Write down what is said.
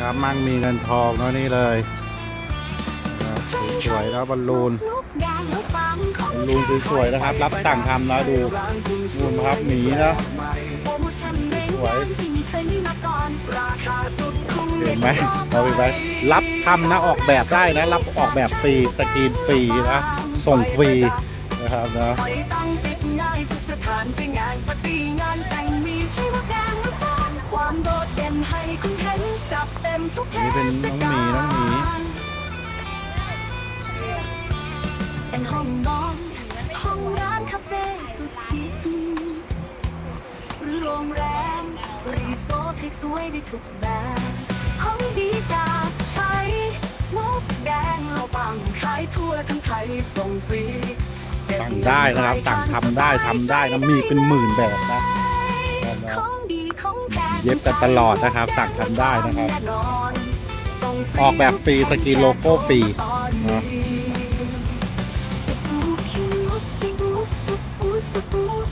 ครับมั่งมีเงินทองเนาะนี่เลยสวยๆแล้วบอลลูนบอลลูนสวยๆนะครับ รับสั่งทำนะดูนู่นครับหมีนะสวยเห็นไหมเราไปไหมรับทำนะออกแบบได้นะ รับออกแบบฟรีสกรีนฟรีนะส่งฟรีนะครับนะ ความให้คุณเห็นจับเต็มทุกเทนี่เป็นน้องหมีน้องหมีเป็นห้องนอนห้องร้านคาเฟ่สุดชิคหรือโรงแรมรีสอร์ทให้สวยได้ทุกแบบห้องดีจากใช้มุกแดงเราปังขายทั่วทั้งไทยส่งฟรีสั่งได้นะครับสั่งทำได้ทำได้นะมีเป็นหมื่นแบบนะ เย็บกันตลอดนะครับ สั่งทำได้นะครับ ออกแบบฟรีสกรีนโลโก้ฟรีนะ